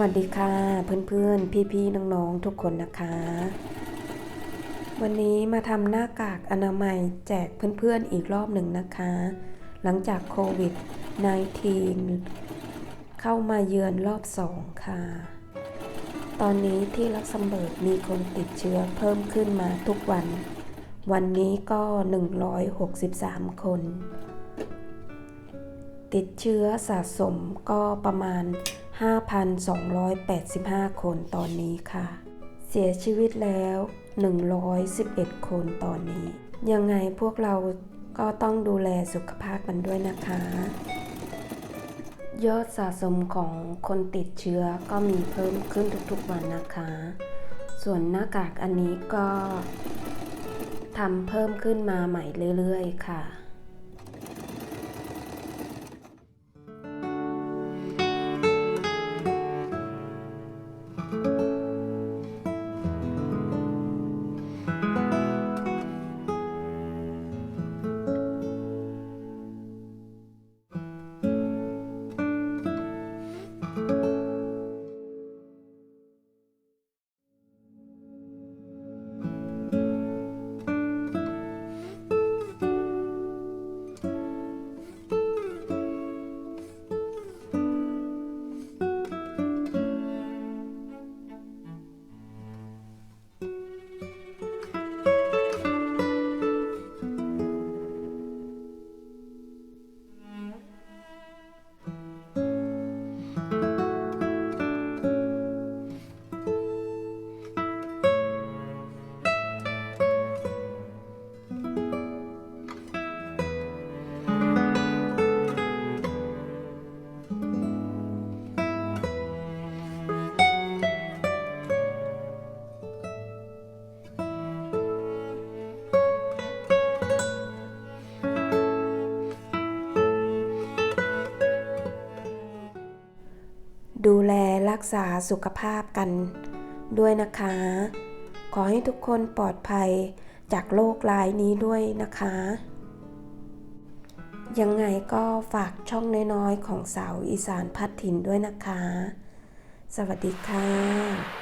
วัสดีค่ะเพื่อนๆ พี่ๆ น้องๆ ทุกคนนะคะ วันนี้มาทำหน้ากากอนามัยแจกเพื่อนๆ อีกรอบหนึ่งนะคะ หลังจากโควิด -19 เข้ามาเยือนรอบสองค่ะ ตอนนี้ที่ลักเซมเบิร์กมีคนติดเชื้อเพิ่มขึ้นมาทุกวัน วันนี้ก็ 163 คน ติดเชื้อสะสมก็ประมาณ 5,285 คนตอนนี้ค่ะ เสียชีวิตแล้ว 111 คนตอนนี้ ยังไงพวกเราก็ต้องดูแลสุขภาพกันด้วยนะคะ ยอดสะสมของคนติดเชื้อก็มีเพิ่มขึ้นทุกๆวันนะคะ ส่วนหน้ากากอันนี้ก็ทำเพิ่มขึ้นมาใหม่เรื่อยๆค่ะ ดูแลรักษาสุขภาพกันด้วยนะคะ ขอให้ทุกคนปลอดภัยจากโรคร้ายนี้ด้วยนะคะ ยังไงก็ฝากช่องน้อยๆ ของสาวอีสานพัดถิ่นด้วยนะคะ สวัสดีค่ะ